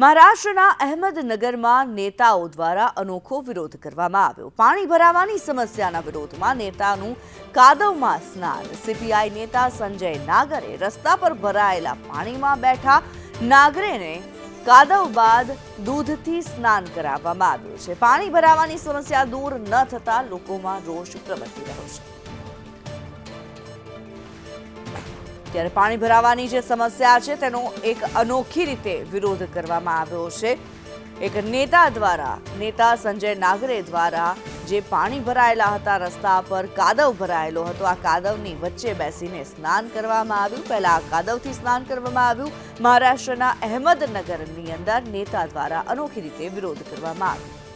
મહારાષ્ટ્રના અહેમદનગરમાં નેતાઓ દ્વારા અનોખો વિરોધ કરવામાં આવ્યો. પાણી ભરાવાની સમસ્યાના વિરોધમાં નેતાનું કાદવમાં સ્નાન. સીપીઆઈ નેતા સંજય નાગરે રસ્તા પર ભરાયેલા પાણીમાં બેઠા નાગરેને કાદવ બાદ દૂધથી સ્નાન કરાવવામાં આવ્યું છે. પાણી ભરાવાની સમસ્યા દૂર ન થતા લોકોમાં રોષ પ્રવર્તી રહ્યો છે. ત્યારે પાણી ભરાવાની જે સમસ્યા છે, તેનો એક અનોખી રીતે વિરોધ કરવામાં આવ્યો છે. એક નેતા દ્વારા, નેતા સંજય નાગરે દ્વારા જે પાણી ભરાયેલા હતા, રસ્તા પર કાદવ ભરાયેલો હતો. આ કાદવની વચ્ચે બેસીને સ્નાન કરવામાં આવ્યું. પહેલા આ કાદવથી સ્નાન કરવામાં આવ્યું. મહારાષ્ટ્રના અહેમદનગરની અંદર નેતા દ્વારા અનોખી રીતે વિરોધ કરવામાં આવ્યો.